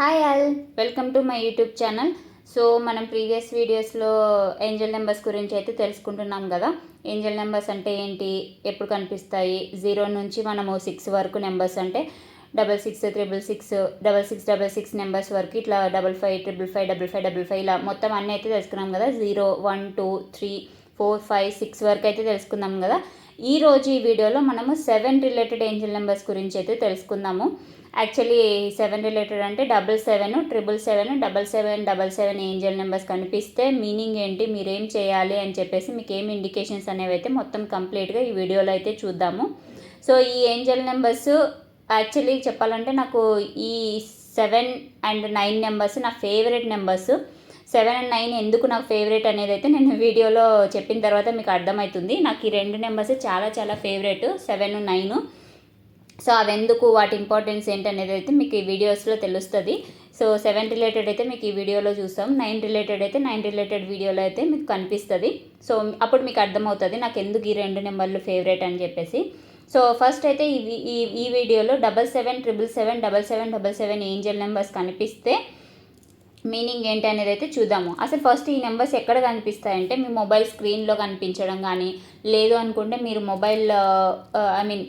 Hi all welcome to my YouTube channel so మనం previous వీడియోస్లో angel numbers గురించి అయితే తెలుసుకుంటున్నాం కదా. ఏంజల్ నెంబర్స్ అంటే ఏంటి? ఎప్పుడు కనిపిస్తాయి? జీరో నుంచి మనము సిక్స్ వరకు నెంబర్స్ అంటే double six triple six double six double six numbers వరకు ఇట్లా double five triple five double five double five ఇలా మొత్తం అన్నీ అయితే తెలుసుకున్నాం కదా. Zero one two three four five six వరకు అయితే తెలుసుకుందాం కదా. ఈరోజు ఈ వీడియోలో మనము సెవెన్ రిలేటెడ్ ఏంజల్ నెంబర్స్ గురించి అయితే తెలుసుకుందాము. యాక్చువల్లీ సెవెన్ రిలేటెడ్ అంటే double seven triple seven double seven double seven angel numbers కనిపిస్తే మీనింగ్ ఏంటి మీరేం చేయాలి అని చెప్పేసి మీకు ఏం ఇండికేషన్స్ అనేవి అయితే మొత్తం కంప్లీట్గా ఈ వీడియోలో అయితే చూద్దాము. సో ఈ ఏంజల్ నెంబర్స్ యాక్చువల్లీ చెప్పాలంటే నాకు ఈ సెవెన్ అండ్ నైన్ నెంబర్స్ నా favourite numbers. Seven and nine ఎందుకు నాకు ఫేవరెట్ అనేది అయితే నేను వీడియోలో చెప్పిన తర్వాత మీకు అర్థమవుతుంది. నాకు ఈ రెండు నెంబర్స్ చాలా చాలా ఫేవరెట్ సెవెన్ నైన్. సో అవి ఎందుకు వాటి ఇంపార్టెన్స్ ఏంటనేది అయితే మీకు ఈ వీడియోస్లో తెలుస్తుంది. సో సెవెన్ రిలేటెడ్ అయితే మీకు ఈ వీడియోలో చూసాం నైన్ రిలేటెడ్ అయితే నైన్ రిలేటెడ్ వీడియోలో అయితే మీకు కనిపిస్తుంది. సో అప్పుడు మీకు అర్థమవుతుంది నాకు ఎందుకు ఈ రెండు నెంబర్లు ఫేవరెట్ అని చెప్పేసి. సో ఫస్ట్ అయితే ఈ ఈ వీడియోలో double seven triple seven double seven double seven angel numbers కనిపిస్తే మీనింగ్ ఏంటి అనేది అయితే చూద్దాము. అసలు ఫస్ట్ ఈ నెంబర్స్ ఎక్కడ కనిపిస్తాయంటే మీ మొబైల్ స్క్రీన్లో కనిపించడం కానీ లేదు అనుకుంటే మీరు మొబైల్ ఐ మీన్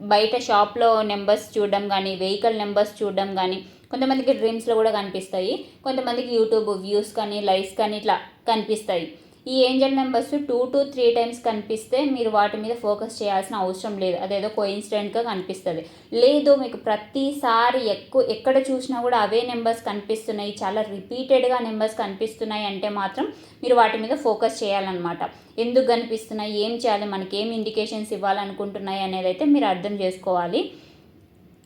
బయట షాప్లో నెంబర్స్ చూడడం కానీ వెహికల్ నెంబర్స్ చూడడం కానీ కొంతమందికి డ్రీమ్స్లో కూడా కనిపిస్తాయి. కొంతమందికి యూట్యూబ్ వ్యూస్ కానీ లైక్స్ కానీ ఇట్లా కనిపిస్తాయి. ఈ angel numbers two to three times కనిపిస్తే మీరు వాటి మీద ఫోకస్ చేయాల్సిన అవసరం లేదు. అదేదో కోయిన్సిడెంట్గా కనిపిస్తుంది. లేదు మీకు ప్రతిసారి ఎక్కువ ఎక్కడ చూసినా కూడా అవే నెంబర్స్ కనిపిస్తున్నాయి. చాలా రిపీటెడ్గా నెంబర్స్ కనిపిస్తున్నాయి అంటే మాత్రం మీరు వాటి మీద ఫోకస్ చేయాలన్నమాట. ఎందుకు కనిపిస్తున్నాయి? ఏం చేయాలి? మనకి ఏం ఇండికేషన్స్ ఇవ్వాలనుకుంటున్నాయి? అనేది అయితే మీరు అర్థం చేసుకోవాలి.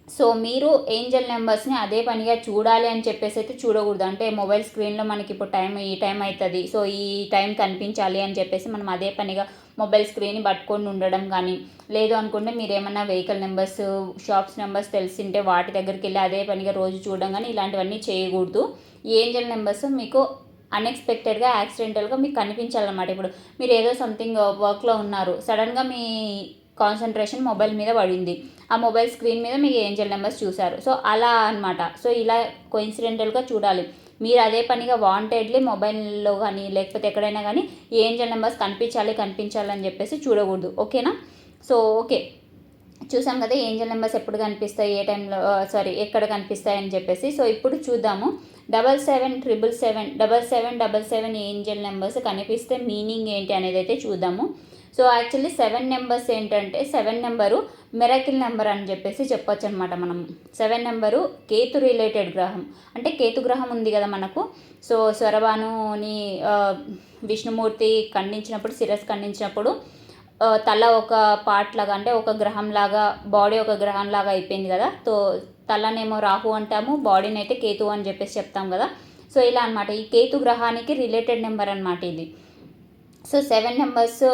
సో మీరు ఏంజల్ నెంబర్స్ని అదే పనిగా చూడాలి అని చెప్పేసి అయితే చూడకూడదు. అంటే మొబైల్ స్క్రీన్లో మనకి ఇప్పుడు టైం ఈ టైం అవుతుంది సో ఈ టైం కనిపించాలి అని చెప్పేసి మనం అదే పనిగా మొబైల్ స్క్రీన్ పట్టుకొని ఉండడం కానీ లేదు అనుకుంటే మీరు ఏమన్నా వెహికల్ నెంబర్స్ షాప్స్ నెంబర్స్ తెలిసింటే వాటి దగ్గరికి వెళ్ళి అదే పనిగా రోజు చూడడం కానీ ఇలాంటివన్నీ చేయకూడదు. ఏంజల్ నెంబర్స్ మీకు అన్ఎక్స్పెక్టెడ్గా యాక్సిడెంటల్గా మీకు కనిపించాలన్నమాట. ఇప్పుడు మీరు ఏదో సంథింగ్ వర్క్లో ఉన్నారు. సడన్గా మీ కాన్సన్ట్రేషన్ మొబైల్ మీద పడింది. ఆ మొబైల్ స్క్రీన్ మీద మీకు ఏంజల్ నెంబర్స్ చూశారు. సో అలా అనమాట సో ఇలా కోయిన్సిడెంటల్గా చూడాలి. మీరు అదే పనిగా వాంటెడ్లీ మొబైల్లో కానీ లేకపోతే ఎక్కడైనా కానీ ఏంజల్ నెంబర్స్ కనిపించాలి కనిపించాలి అని చెప్పేసి చూడకూడదు. ఓకేనా? So okay. చూసాం కదా ఏంజల్ నెంబర్స్ ఎప్పుడు కనిపిస్తాయి ఏ టైంలో సారీ ఎక్కడ కనిపిస్తాయి అని చెప్పేసి. సో ఇప్పుడు చూద్దాము. Double seven triple seven double seven double seven angel numbers కనిపిస్తే మీనింగ్ ఏంటి అనేది అయితే చూద్దాము. సో యాక్చువల్లీ సెవెన్ నెంబర్స్ ఏంటంటే సెవెన్ నెంబరు మెరకిల్ నెంబర్ అని చెప్పేసి చెప్పొచ్చు అనమాట మనం. సెవెన్ నెంబరు కేతు రిలేటెడ్ గ్రహం. అంటే కేతు గ్రహం ఉంది కదా మనకు. సో స్వరభానుని విష్ణుమూర్తి ఖండించినప్పుడు శిరస్ ఖండించినప్పుడు తల ఒక పార్ట్ లాగా అంటే ఒక గ్రహం లాగా బాడీ ఒక గ్రహం లాగా అయిపోయింది కదా. సో తలనేమో రాహు అంటాము బాడీని అయితే కేతు అని చెప్పేసి చెప్తాం కదా. సో ఇలా అనమాట ఈ కేతు గ్రహానికి రిలేటెడ్ నెంబర్ అనమాట ఇది. So seven numbers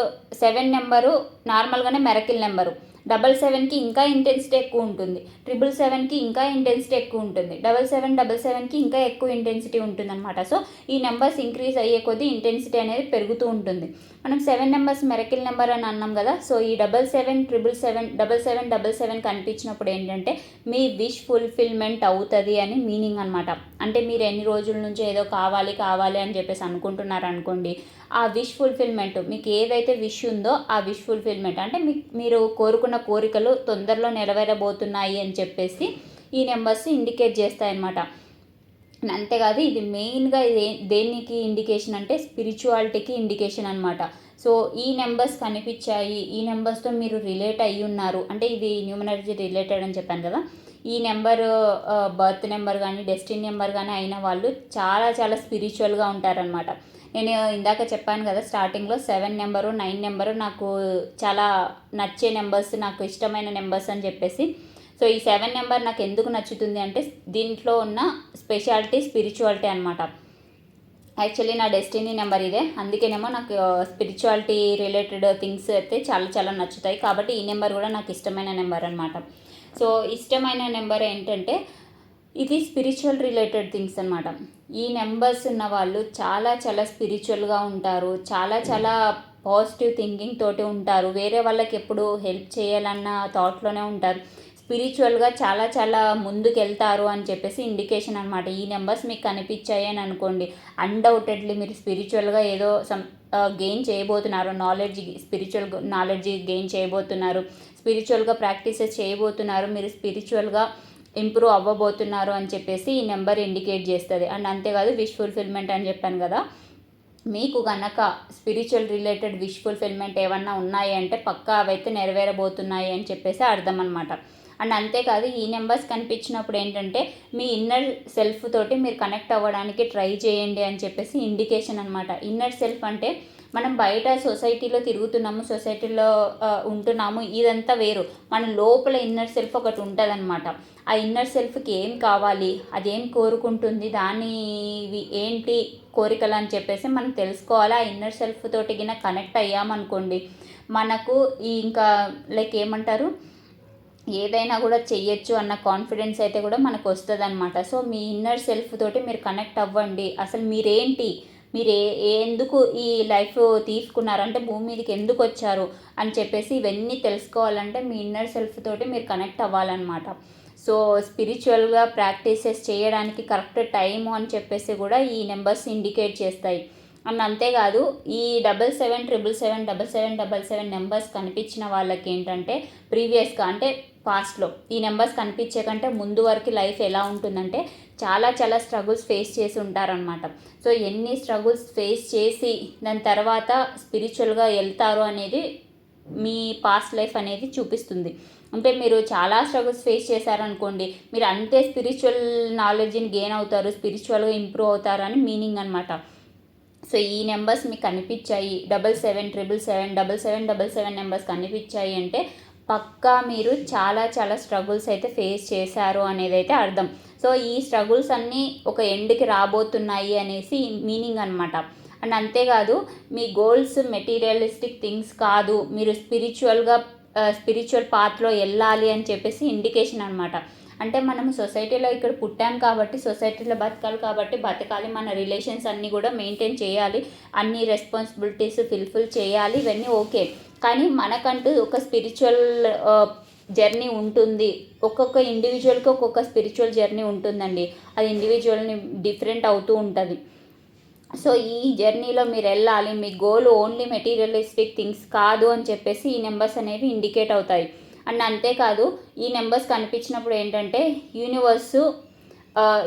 seven number నార్మల్గానే మెరకిల్ నెంబరు. డబల్ సెవెన్కి ఇంకా ఇంటెన్సిటీ ఎక్కువ ఉంటుంది. ట్రిపుల్ సెవెన్కి ఇంకా ఇంటెన్సిటీ ఎక్కువ ఉంటుంది. డబల్ సెవెన్ డబల్ సెవెన్కి ఇంకా ఎక్కువ ఇంటెన్సిటీ ఉంటుంది అనమాట సో ఈ నెంబర్స్ ఇంక్రీజ్ అయ్యే కొద్దీ ఇంటెన్సిటీ అనేది పెరుగుతూ ఉంటుంది. మనం సెవెన్ నెంబర్స్ మెరకిల్ నెంబర్ అని అన్నాం కదా సో ఈ double seven triple seven double seven double seven కనిపించినప్పుడు ఏంటంటే మీ విష్ ఫుల్ఫిల్మెంట్ అవుతుంది అని మీనింగ్ అనమాట అంటే మీరు ఎన్ని రోజుల నుంచి ఏదో కావాలి కావాలి అని చెప్పేసి అనుకుంటున్నారు అనుకోండి ఆ విష్ ఫుల్ఫిల్మెంట్ మీకు ఏదైతే విష్ ఉందో ఆ విష్ ఫుల్ఫిల్మెంట్ అంటే మీ మీరు కోరుకున్న కోరికలు తొందరలో నెరవేరబోతున్నాయి అని చెప్పేసి ఈ నెంబర్స్ ఇండికేట్ చేస్తాయన్నమాట. అంతేకాదు ఇది మెయిన్గా దేనికి ఇండికేషన్ అంటే స్పిరిచువాలిటీకి ఇండికేషన్ అనమాట సో ఈ నెంబర్స్ కనిపించాయి ఈ నెంబర్స్తో మీరు రిలేట్ అయ్యి ఉన్నారు అంటే ఇది న్యూమనాలజీ రిలేటెడ్ అని చెప్పాను కదా ఈ నెంబర్ బర్త్ నెంబర్ కానీ డెస్టిన్ నెంబర్ కానీ అయిన వాళ్ళు చాలా చాలా స్పిరిచువల్గా ఉంటారనమాట నేను ఇందాక చెప్పాను కదా స్టార్టింగ్లో సెవెన్ నెంబరు నైన్ నెంబరు నాకు చాలా నచ్చే నెంబర్స్ నాకు ఇష్టమైన నెంబర్స్ అని చెప్పేసి. సో ఈ సెవెన్ నెంబర్ నాకు ఎందుకు నచ్చుతుంది అంటే దీంట్లో ఉన్న స్పెషాలిటీ స్పిరిచువాలిటీ అనమాట యాక్చువల్లీ నా డెస్టినీ నెంబర్ ఇదే. అందుకేనేమో నాకు స్పిరిచువాలిటీ రిలేటెడ్ థింగ్స్ అయితే చాలా చాలా నచ్చుతాయి. కాబట్టి ఈ నెంబర్ కూడా నాకు ఇష్టమైన నెంబర్ అనమాట సో ఇష్టమైన నెంబర్ ఏంటంటే ఇది స్పిరిచువల్ రిలేటెడ్ థింగ్స్ అనమాట ఈ నెంబర్స్ ఉన్న వాళ్ళు చాలా చాలా స్పిరిచువల్గా ఉంటారు. చాలా చాలా పాజిటివ్ థింకింగ్ తోటి ఉంటారు. వేరే వాళ్ళకి ఎప్పుడు హెల్ప్ చేయాలన్న థాట్లోనే ఉంటారు. స్పిరిచువల్గా చాలా చాలా ముందుకెళ్తారు అని చెప్పేసి ఇండికేషన్ అనమాట ఈ నెంబర్స్ మీకు కనిపించాయి అని అనుకోండి. అన్డౌటెడ్లీ మీరు స్పిరిచువల్గా ఏదో సమ్ గెయిన్ చేయబోతున్నారు. నాలెడ్జ్ స్పిరిచువల్ నాలెడ్జ్ గెయిన్ చేయబోతున్నారు. స్పిరిచువల్గా ప్రాక్టీసెస్ చేయబోతున్నారు. మీరు స్పిరిచువల్గా ఇంప్రూవ్ అవ్వబోతున్నారు అని చెప్పేసి ఈ నెంబర్ ఇండికేట్ చేస్తుంది. అండ్ అంతేకాదు విష్ ఫుల్ఫిల్మెంట్ అని చెప్పాను కదా మీకు కనుక స్పిరిచువల్ రిలేటెడ్ విష్ ఫుల్ఫిల్మెంట్ ఏమన్నా ఉన్నాయి అంటే పక్కా అవైతే నెరవేరబోతున్నాయి అని చెప్పేసి అర్థం అనమాట అండ్ అంతేకాదు ఈ నెంబర్స్ కనిపించినప్పుడు ఏంటంటే మీ ఇన్నర్ సెల్ఫ్ తోటి మీరు కనెక్ట్ అవ్వడానికి ట్రై చేయండి అని చెప్పేసి ఇండికేషన్ అనమాట ఇన్నర్ సెల్ఫ్ అంటే మనం బయట సొసైటీలో తిరుగుతున్నాము సొసైటీలో ఉంటున్నాము ఇదంతా వేరు. మన లోపల ఇన్నర్ సెల్ఫ్ ఒకటి ఉంటుంది ఆ ఇన్నర్ సెల్ఫ్కి ఏం కావాలి అదేం కోరుకుంటుంది దాని ఏంటి కోరికలు అని చెప్పేసి మనం తెలుసుకోవాలి. ఆ ఇన్నర్ సెల్ఫ్ తోటి గిన కనెక్ట్ అయ్యామనుకోండి మనకు ఇంకా లైక్ ఏమంటారు ఏదైనా కూడా చెయ్యొచ్చు అన్న కాన్ఫిడెన్స్ అయితే కూడా మనకు వస్తుంది అనమాట సో మీ ఇన్నర్ సెల్ఫ్ తోటి మీరు కనెక్ట్ అవ్వండి. అసలు మీరేంటి? మీరు ఏ ఎందుకు ఈ లైఫ్ తీసుకున్నారు? అంటే భూమి మీదకి ఎందుకు వచ్చారు? అని చెప్పేసి ఇవన్నీ తెలుసుకోవాలంటే మీ ఇన్నర్ సెల్ఫ్ తోటి మీరు కనెక్ట్ అవ్వాలన్నమాట. సో స్పిరిచువల్గా ప్రాక్టీసెస్ చేయడానికి కరెక్ట్ టైము అని చెప్పేసి కూడా ఈ నెంబర్స్ ఇండికేట్ చేస్తాయి. అండ్ అంతేకాదు ఈ double seven triple seven double seven double seven numbers కనిపించిన వాళ్ళకి ఏంటంటే ప్రీవియస్గా అంటే పాస్ట్లో ఈ నెంబర్స్ కనిపించే కంటే ముందు వరకు లైఫ్ ఎలా ఉంటుందంటే చాలా చాలా స్ట్రగుల్స్ ఫేస్ చేసి ఉంటారనమాట సో ఎన్ని స్ట్రగుల్స్ ఫేస్ చేసి దాని తర్వాత స్పిరిచువల్గా వెళ్తారు అనేది మీ పాస్ట్ లైఫ్ అనేది చూపిస్తుంది. అంటే మీరు చాలా స్ట్రగుల్స్ ఫేస్ చేశారనుకోండి మీరు అంతే స్పిరిచువల్ నాలెడ్జ్ని గెయిన్ అవుతారు స్పిరిచువల్గా ఇంప్రూవ్ అవుతారు అని మీనింగ్ అనమాట సో ఈ నెంబర్స్ మీకు కనిపించాయి. Double seven triple seven double seven double seven numbers కనిపించాయి అంటే పక్కా మీరు చాలా చాలా స్ట్రగుల్స్ అయితే ఫేస్ చేశారు అనేది అయితే అర్థం. సో ఈ స్ట్రగుల్స్ అన్నీ ఒక ఎండ్కి రాబోతున్నాయి అనేసి మీనింగ్ అనమాట అండ్ అంతేకాదు మీ గోల్స్ మెటీరియలిస్టిక్ థింగ్స్ కాదు. మీరు స్పిరిచువల్గా స్పిరిచువల్ పాత్లో వెళ్ళాలి అని చెప్పేసి ఇండికేషన్ అనమాట అంటే మనం సొసైటీలో ఇక్కడ పుట్టాం కాబట్టి సొసైటీలో బతకాలి కాబట్టి బతకాలి. మన రిలేషన్స్ అన్నీ కూడా మెయింటైన్ చేయాలి. అన్ని రెస్పాన్సిబిలిటీస్ ఫిల్ఫిల్ చేయాలి. ఇవన్నీ ఓకే. కానీ మనకంటూ ఒక స్పిరిచువల్ జర్నీ ఉంటుంది. ఒక్కొక్క ఇండివిజువల్కి ఒక్కొక్క స్పిరిచువల్ జర్నీ ఉంటుందండి. అది ఇండివిజువల్ని డిఫరెంట్ అవుతూ ఉంటుంది. సో ఈ జర్నీలో మీరు వెళ్ళాలి. మీ గోల్ ఓన్లీ మెటీరియలిస్టిక్ థింగ్స్ కాదు అని చెప్పేసి ఈ నెంబర్స్ అనేవి ఇండికేట్ అవుతాయి. అండ్ అంతేకాదు ఈ నెంబర్స్ కనిపించినప్పుడు ఏంటంటే యూనివర్స్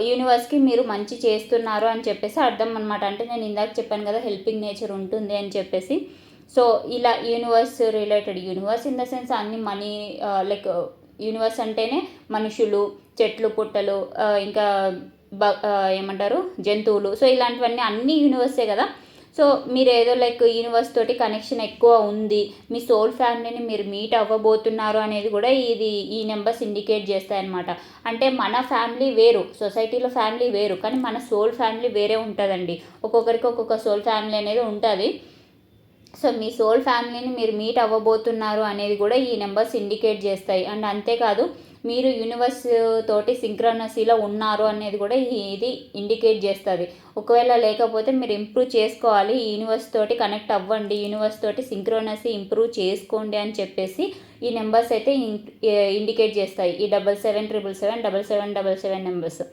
యూనివర్స్కి మీరు మంచి చేస్తున్నారు అని చెప్పేసి అర్థం అనమాట అంటే నేను ఇందాక చెప్పాను కదా హెల్పింగ్ నేచర్ ఉంటుంది అని చెప్పేసి. సో ఇలా universe related universe in the sense అన్ని మనీ లైక్ యూనివర్స్ అంటేనే మనుషులు చెట్లు పుట్టలు ఇంకా బ ఏమంటారు జంతువులు. సో ఇలాంటివన్నీ అన్ని యూనివర్సే కదా. సో మీరు ఏదో లైక్ యూనివర్స్ తోటి కనెక్షన్ ఎక్కువ ఉంది మీ సోల్ ఫ్యామిలీని మీరు మీట్ అవ్వబోతున్నారు అనేది కూడా ఇది ఈ నెంబర్స్ ఇండికేట్ చేస్తాయన్నమాట. అంటే మన ఫ్యామిలీ వేరు సొసైటీలో ఫ్యామిలీ వేరు కానీ మన సోల్ ఫ్యామిలీ వేరే ఉంటుందండి. ఒక్కొక్కరికి ఒక్కొక్క సోల్ ఫ్యామిలీ అనేది ఉంటుంది. సో మీ సోల్ ఫ్యామిలీని మీరు మీట్ అవ్వబోతున్నారు అనేది కూడా ఈ నెంబర్స్ ఇండికేట్ చేస్తాయి. అండ్ అంతేకాదు మీరు యూనివర్స్ తోటి సింక్రనసీలో ఉన్నారు అనేది కూడా ఇది ఇండికేట్ చేస్తుంది. ఒకవేళ లేకపోతే మీరు ఇంప్రూవ్ చేసుకోవాలి యూనివర్స్ తోటి కనెక్ట్ అవ్వండి యూనివర్స్ తోటి సింక్రోనసీ ఇంప్రూవ్ చేసుకోండి అని చెప్పేసి ఈ నెంబర్స్ అయితే ఇండికేట్ చేస్తాయి. ఈ double seven triple seven double seven double seven numbers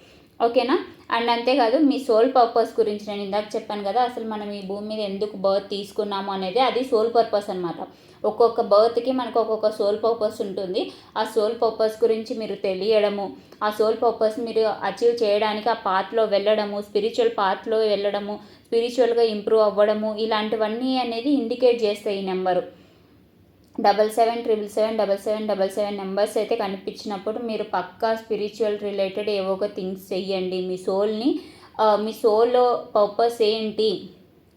ఓకేనా? అండ్ అంతేకాదు మీ సోల్ పర్పస్ గురించి నేను ఇందాక చెప్పాను కదా అసలు మనం ఈ భూమి మీద ఎందుకు బర్త్ తీసుకున్నాము అనేది అది సోల్ పర్పస్ అనమాట ఒక్కొక్క బర్త్కి మనకు ఒక్కొక్క సోల్ పర్పస్ ఉంటుంది. ఆ సోల్ పర్పస్ గురించి మీరు తెలియడము ఆ సోల్ పర్పస్ మీరు అచీవ్ చేయడానికి ఆ పాత్లో వెళ్ళడము స్పిరిచువల్ పాత్లో వెళ్ళడము స్పిరిచువల్గా ఇంప్రూవ్ అవ్వడము ఇలాంటివన్నీ అనేది ఇండికేట్ చేస్తాయి ఈ number double seven triple seven double seven double seven numbers అయితే కనిపించినప్పుడు మీరు పక్కా స్పిరిచువల్ రిలేటెడ్ ఏవో ఒక థింగ్స్ చెయ్యండి. మీ సోల్ని మీ సోల్లో పర్పస్ ఏంటి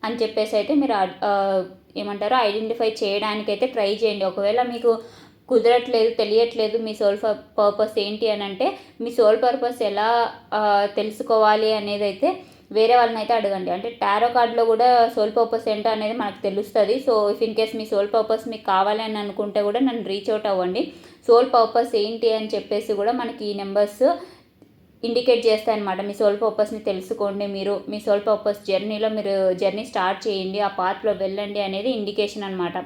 అని చెప్పేసి అయితే మీరు ఏమంటారు ఐడెంటిఫై చేయడానికైతే ట్రై చేయండి. ఒకవేళ మీకు కుదరట్లేదు తెలియట్లేదు మీ సోల్ పర్పస్ ఏంటి అని అంటే మీ సోల్ పర్పస్ ఎలా తెలుసుకోవాలి అనేది అయితే వేరే వాళ్ళని అయితే అడగండి. అంటే టారో కార్డ్లో కూడా సోల్ పర్పస్ ఏంటో అనేది మనకు తెలుస్తుంది. సో ఇఫ్ ఇన్ కేస్ మీ సోల్ పర్పస్ మీకు కావాలి అని అనుకుంటే కూడా నన్ను రీచ్ అవుట్ అవ్వండి. సోల్ పర్పస్ ఏంటి అని చెప్పేసి కూడా మనకి ఈ నెంబర్స్ ఇండికేట్ చేస్తాయి అనమాట మీ సోల్ పర్పస్ని తెలుసుకోండి మీరు. మీ సోల్ పర్పస్ జర్నీలో మీరు జర్నీ స్టార్ట్ చేయండి. ఆ పాత్లో వెళ్ళండి అనేది ఇండికేషన్ అనమాట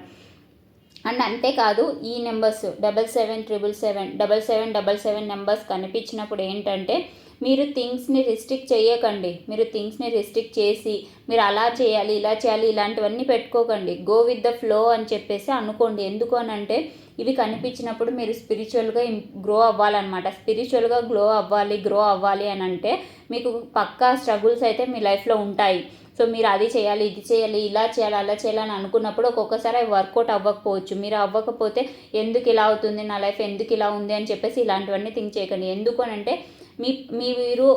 అండ్ అంతేకాదు ఈ numbers double seven triple seven double seven double seven numbers కనిపించినప్పుడు ఏంటంటే మీరు థింగ్స్ని రిస్ట్రిక్ట్ చేయకండి. మీరు థింగ్స్ని రిస్ట్రిక్ట్ చేసి మీరు అలా చేయాలి ఇలా చేయాలి ఇలాంటివన్నీ పెట్టుకోకండి. గో విత్ ద ఫ్లో అని చెప్పేసి అనుకోండి. ఎందుకు అని అంటే ఇవి కనిపించినప్పుడు మీరు స్పిరిచువల్గా గ్రో అవ్వాలన్నమాట. స్పిరిచువల్గా గ్లో అవ్వాలి గ్రో అవ్వాలి అని అంటే మీకు పక్కా స్ట్రగుల్స్ అయితే మీ లైఫ్లో ఉంటాయి. సో మీరు అది చేయాలి ఇది చేయాలి ఇలా చేయాలి అలా చేయాలని అనుకున్నప్పుడు ఒక్కొక్కసారి అవి వర్కౌట్ అవ్వకపోవచ్చు. మీరు అవ్వకపోతే ఎందుకు ఇలా అవుతుంది నా లైఫ్ ఎందుకు ఇలా ఉంది? అని చెప్పేసి ఇలాంటివన్నీ థింక్ చేయకండి. ఎందుకు అని అంటే మీ మీరు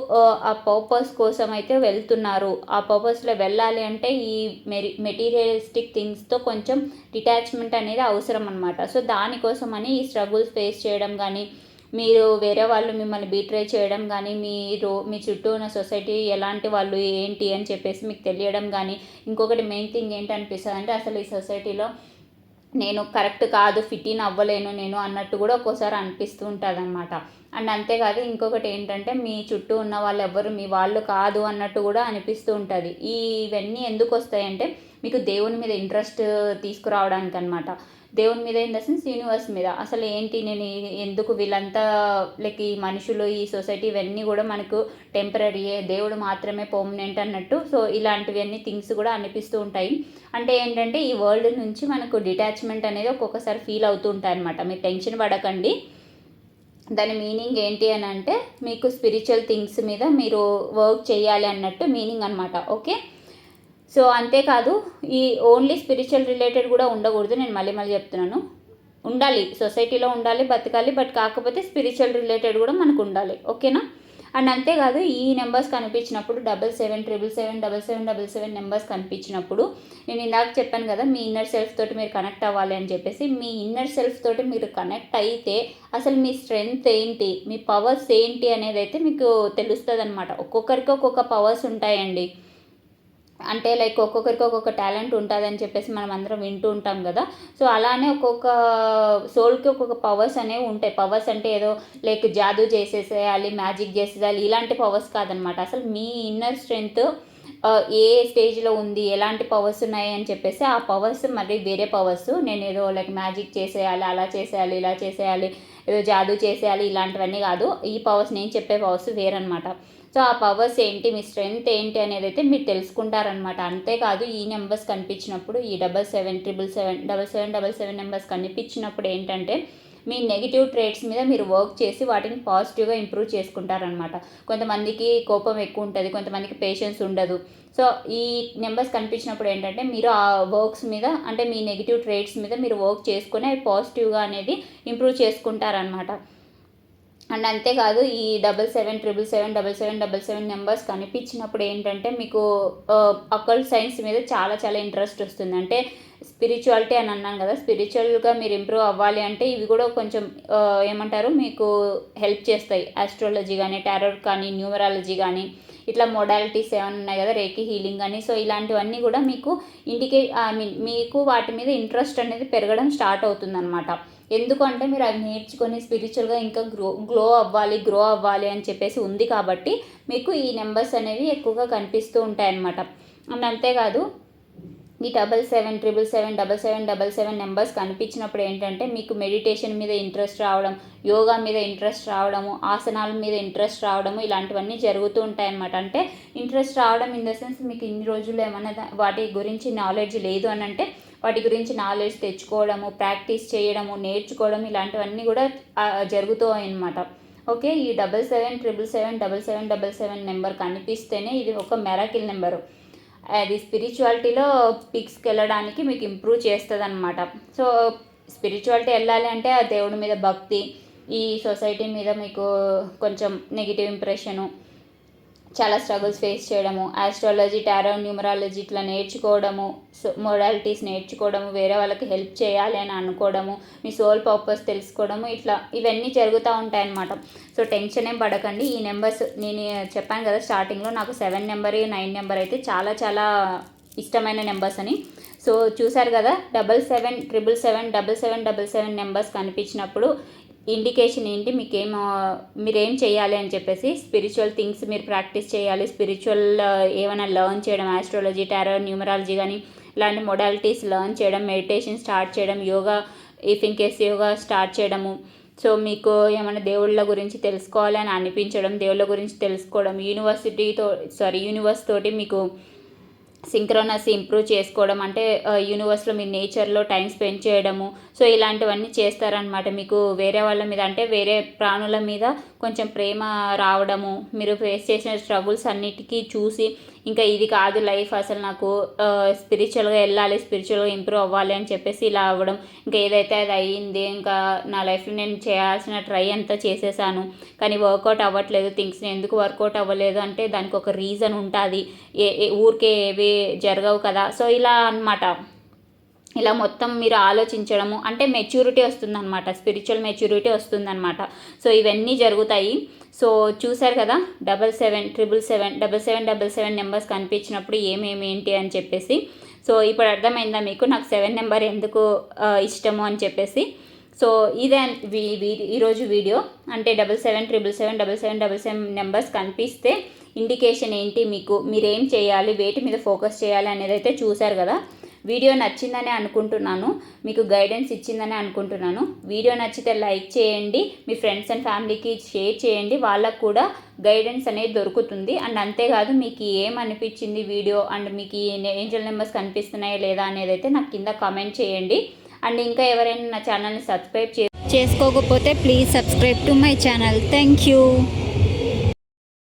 ఆ పర్పస్ కోసం అయితే వెళ్తున్నారు. ఆ పర్పస్లో వెళ్ళాలి అంటే ఈ మెరి మెటీరియలిస్టిక్ థింగ్స్తో కొంచెం డిటాచ్మెంట్ అనేది అవసరం అనమాట సో దానికోసం అని ఈ స్ట్రగుల్స్ ఫేస్ చేయడం కానీ మీరు వేరే వాళ్ళు మిమ్మల్ని బీట్రే చేయడం కానీ మీరు మీ చుట్టూ ఉన్న సొసైటీ ఎలాంటి వాళ్ళు ఏంటి అని చెప్పేసి మీకు తెలియడం కానీ ఇంకొకటి మెయిన్ థింగ్ ఏంటి అనిపిస్తుంది అంటే అసలు ఈ సొసైటీలో నేను కరెక్ట్ కాదు ఫిట్ ఇన్ అవ్వలేను నేను అన్నట్టు కూడా ఒక్కోసారి అనిపిస్తూ ఉంటుంది అనమాట అండ్ అంతేకాదు ఇంకొకటి ఏంటంటే మీ చుట్టూ ఉన్న వాళ్ళు ఎవ్వరు మీ వాళ్ళు కాదు అన్నట్టు కూడా అనిపిస్తూ ఉంటుంది ఇవన్నీ ఎందుకు వస్తాయంటే మీకు దేవుని మీద ఇంట్రెస్ట్ తీసుకురావడానికి అనమాట దేవుని మీద ఇన్ ద సెన్స్ యూనివర్స్ మీద. అసలు ఏంటి? నేను ఎందుకు వీళ్ళంతా లైక్ ఈ మనుషులు ఈ సొసైటీ ఇవన్నీ కూడా మనకు టెంపరీయే దేవుడు మాత్రమే పర్మనెంట్ అన్నట్టు. సో ఇలాంటివన్నీ థింగ్స్ కూడా అనిపిస్తూ ఉంటాయి. అంటే ఏంటంటే ఈ వరల్డ్ నుంచి మనకు డిటాచ్మెంట్ అనేది ఒక్కొక్కసారి ఫీల్ అవుతూ ఉంటాయి అనమాట మీరు టెన్షన్ పడకండి. దాని మీనింగ్ ఏంటి అని అంటే మీకు స్పిరిచువల్ థింగ్స్ మీద మీరు వర్క్ చేయాలి అన్నట్టు మీనింగ్ అనమాట ఓకే సో అంతేకాదు ఈ ఓన్లీ స్పిరిచువల్ రిలేటెడ్ కూడా ఉండకూడదు నేను మళ్ళీ మళ్ళీ చెప్తున్నాను. ఉండాలి సొసైటీలో ఉండాలి బతకాలి బట్ కాకపోతే స్పిరిచువల్ రిలేటెడ్ కూడా మనకు ఉండాలి. ఓకేనా అండ్ అంతేకాదు ఈ నెంబర్స్ కనిపించినప్పుడు double seven triple seven double seven double seven numbers కనిపించినప్పుడు నేను ఇందాక చెప్పాను కదా మీ ఇన్నర్ సెల్ఫ్ తోటి మీరు కనెక్ట్ అవ్వాలి అని చెప్పేసి మీ ఇన్నర్ సెల్ఫ్ తోటి మీరు కనెక్ట్ అయితే అసలు మీ స్ట్రెంగ్త్ ఏంటి మీ పవర్స్ ఏంటి అనేది అయితే మీకు తెలుస్తుంది అనమాట ఒక్కొక్కరికి ఒక్కొక్క పవర్స్ ఉంటాయండి. అంటే లైక్ ఒక్కొక్కరికి ఒక్కొక్క టాలెంట్ ఉంటుందని చెప్పేసి మనం అందరం వింటూ ఉంటాం కదా. సో అలానే ఒక్కొక్క సోల్కి ఒక్కొక్క పవర్స్ అనేవి ఉంటాయి. పవర్స్ అంటే ఏదో లైక్ జాదూ చేసేసేయాలి మ్యాజిక్ చేసేయాలి ఇలాంటి పవర్స్ కాదనమాట. అసలు మీ ఇన్నర్ స్ట్రెంగ్త్ ఏ స్టేజ్లో ఉంది ఎలాంటి పవర్స్ ఉన్నాయి అని చెప్పేసి ఆ పవర్స్ మరి వేరే పవర్స్. నేను ఏదో లైక్ మ్యాజిక్ చేసేయాలి అలా చేసేయాలి ఇలా చేసేయాలి ఏదో జాదూ చేసేయాలి ఇలాంటివన్నీ కాదు. ఈ పవర్స్ నేను చెప్పే పవర్స్ వేరనమాట సో ఆ పవర్స్ ఏంటి మీ స్ట్రెంగ్త్ ఏంటి అనేది అయితే మీరు తెలుసుకుంటారనమాట అంతేకాదు ఈ నెంబర్స్ కనిపించినప్పుడు ఈ double seven triple seven double seven double seven numbers కనిపించినప్పుడు ఏంటంటే మీ నెగిటివ్ ట్రేట్స్ మీద మీరు వర్క్ చేసి వాటిని పాజిటివ్గా ఇంప్రూవ్ చేసుకుంటారనమాట కొంతమందికి కోపం ఎక్కువ ఉంటుంది కొంతమందికి పేషెన్స్ ఉండదు. సో ఈ నెంబర్స్ కనిపించినప్పుడు ఏంటంటే మీరు ఆ వర్క్స్ మీద అంటే మీ నెగిటివ్ ట్రేట్స్ మీద మీరు వర్క్ చేసుకొని అవి పాజిటివ్గా అనేది ఇంప్రూవ్ చేసుకుంటారనమాట అండ్ అంతేకాదు ఈ double seven triple seven double seven double seven numbers కనిపించినప్పుడు ఏంటంటే మీకు అకల్ సైన్స్ మీద చాలా చాలా ఇంట్రెస్ట్ వస్తుంది. అంటే స్పిరిచువాలిటీ అని అన్నాను కదా స్పిరిచువల్గా మీరు ఇంప్రూవ్ అవ్వాలి అంటే ఇవి కూడా కొంచెం ఏమంటారు మీకు హెల్ప్ చేస్తాయి. ఆస్ట్రాలజీ కానీ టారోట్ కానీ న్యూమరాలజీ కానీ ఇట్లా మోడాలిటీస్ ఏమైనా ఉన్నాయి కదా రేకి హీలింగ్ అని సో ఇలాంటివన్నీ కూడా మీకు ఇండికేట్ ఐ మీన్ మీకు వాటి మీద ఇంట్రెస్ట్ అనేది పెరగడం స్టార్ట్ అవుతుందన్నమాట. ఎందుకంటే మీరు అది నేర్చుకొని స్పిరిచువల్గా ఇంకా గ్రో గ్లో అవ్వాలి గ్రో అవ్వాలి అని చెప్పేసి ఉంది కాబట్టి మీకు ఈ నెంబర్స్ అనేవి ఎక్కువగా కనిపిస్తూ ఉంటాయి అన్నమాట అండ్ అంతేకాదు ఈ double seven triple seven double seven double seven numbers కనిపించినప్పుడు ఏంటంటే మీకు మెడిటేషన్ మీద ఇంట్రెస్ట్ రావడం యోగా మీద ఇంట్రెస్ట్ రావడము ఆసనాల మీద ఇంట్రెస్ట్ రావడము ఇలాంటివన్నీ జరుగుతూ ఉంటాయి అన్నమాట అంటే ఇంట్రెస్ట్ రావడం ఇన్ ద సెన్స్ మీకు ఇన్ని రోజులు ఏమన్నా వాటి గురించి నాలెడ్జ్ లేదు అని అంటే వాటి గురించి నాలెడ్జ్ తెచ్చుకోవడము ప్రాక్టీస్ చేయడము నేర్చుకోవడం ఇలాంటివన్నీ కూడా జరుగుతాయి అన్నమాట. ఓకే ఈ double seven triple seven double seven double seven number కనిపిస్తేనే ఇది ఒక మెరాకిల్ నెంబరు అది స్పిరిచువాలిటీలో పిక్స్కి వెళ్ళడానికి మీకు ఇంప్రూవ్ చేస్తుంది అనమాట సో స్పిరిచువాలిటీ వెళ్ళాలి అంటే ఆ దేవుడి మీద భక్తి ఈ సొసైటీ మీద మీకు కొంచెం నెగిటివ్ ఇంప్రెషను చాలా స్ట్రగుల్స్ ఫేస్ చేయడము ఆస్ట్రాలజీ టారో న్యూమరాలజీ ఇట్లా నేర్చుకోవడము మొడాలిటీస్ నేర్చుకోవడము వేరే వాళ్ళకి హెల్ప్ చేయాలి అని అనుకోవడము మీ సోల్ పర్పస్ తెలుసుకోవడము ఇట్లా ఇవన్నీ జరుగుతూ ఉంటాయన్నమాట. సో టెన్షన్ ఏం పడకండి. ఈ నెంబర్స్ నేను చెప్పాను కదా స్టార్టింగ్లో నాకు సెవెన్ నెంబర్ నైన్ నెంబర్ అయితే చాలా చాలా ఇష్టమైన నెంబర్స్ అని. సో చూశారు కదా double seven triple seven double seven double seven numbers కనిపించినప్పుడు ఇండికేషన్ ఏంటి? మీకు ఏం మీరేం చేయాలి అని చెప్పేసి స్పిరిచువల్ థింగ్స్ మీరు ప్రాక్టీస్ చేయాలి. స్పిరిచువల్ ఏమైనా లర్న్ చేయడం ఆస్ట్రాలజీ టారో న్యూమరాలజీ కానీ ఇలాంటి మొడాలిటీస్ లర్న్ చేయడం మెడిటేషన్ స్టార్ట్ చేయడం yoga if in case yoga start చేయడము. సో మీకు ఏమైనా దేవుళ్ళ గురించి తెలుసుకోవాలని అనిపించడం దేవుళ్ళ గురించి తెలుసుకోవడం యూనివర్సిటీతో సారీ యూనివర్స్ తోటి మీకు సింక్రోనస్ ఇంప్రూవ్ చేసుకోవడం అంటే యూనివర్స్లో మీ నేచర్లో టైం స్పెండ్ చేయడము. సో ఇలాంటివన్నీ చేస్తారనమాట మీకు వేరే వాళ్ళ మీద అంటే వేరే ప్రాణుల మీద కొంచెం ప్రేమ రావడము మీరు ఫేస్ చేసిన స్ట్రగుల్స్ అన్నిటికీ చూసి ఇంకా ఇది కాదు లైఫ్ అసలు నాకు స్పిరిచువల్గా వెళ్ళాలి స్పిరిచువల్గా ఇంప్రూవ్ అవ్వాలి అని చెప్పేసి ఇలా అవ్వడం. ఇంకా ఏదైతే అది అయ్యింది ఇంకా నా లైఫ్లో నేను చేయాల్సిన ట్రై అంతా చేసేసాను. కానీ వర్కౌట్ అవ్వట్లేదు థింగ్స్ ఎందుకు వర్కౌట్ అవ్వలేదు అంటే దానికి ఒక రీజన్ ఉంటుంది. ఏ ఏ- ఊరికే ఏవి జరగవు కదా. సో ఇలా అన్నమాట. ఇలా మొత్తం మీరు ఆలోచించడము అంటే మెచ్యూరిటీ వస్తుందన్నమాట స్పిరిచువల్ మెచ్యూరిటీ వస్తుందన్నమాట. సో ఇవన్నీ జరుగుతాయి. సో చూసారు కదా double seven triple seven double seven double seven numbers కనిపించినప్పుడు ఏమేమి ఏంటి అని చెప్పేసి. సో ఇప్పుడు అర్థమైందా మీకు? నాకు సెవెన్ నెంబర్ ఎందుకు ఇష్టము అని చెప్పేసి. సో ఇదే ఈరోజు వీడియో. అంటే double seven triple seven double seven double seven numbers కనిపిస్తే ఇండికేషన్ ఏంటి మీకు? మీరేం చేయాలి? వేటి మీద ఫోకస్ చేయాలి? అనేది అయితే చూశారు కదా. వీడియో నచ్చిందని అనుకుంటున్నాను మీకు గైడెన్స్ ఇచ్చిందని అనుకుంటున్నాను. వీడియో నచ్చితే లైక్ చేయండి మీ ఫ్రెండ్స్ అండ్ ఫ్యామిలీకి షేర్ చేయండి వాళ్ళకు కూడా గైడెన్స్ అనేది దొరుకుతుంది. అండ్ అంతేకాదు మీకు ఏమనిపించింది వీడియో? అండ్ మీకు ఈ ఏంజల్ నెంబర్స్ కనిపిస్తున్నాయా లేదా అనేది అయితే నాకు కింద కామెంట్ చేయండి. అండ్ ఇంకా ఎవరైనా నా ఛానల్ని సబ్స్క్రైబ్ చే చేసుకోకపోతే please subscribe to my channel thank you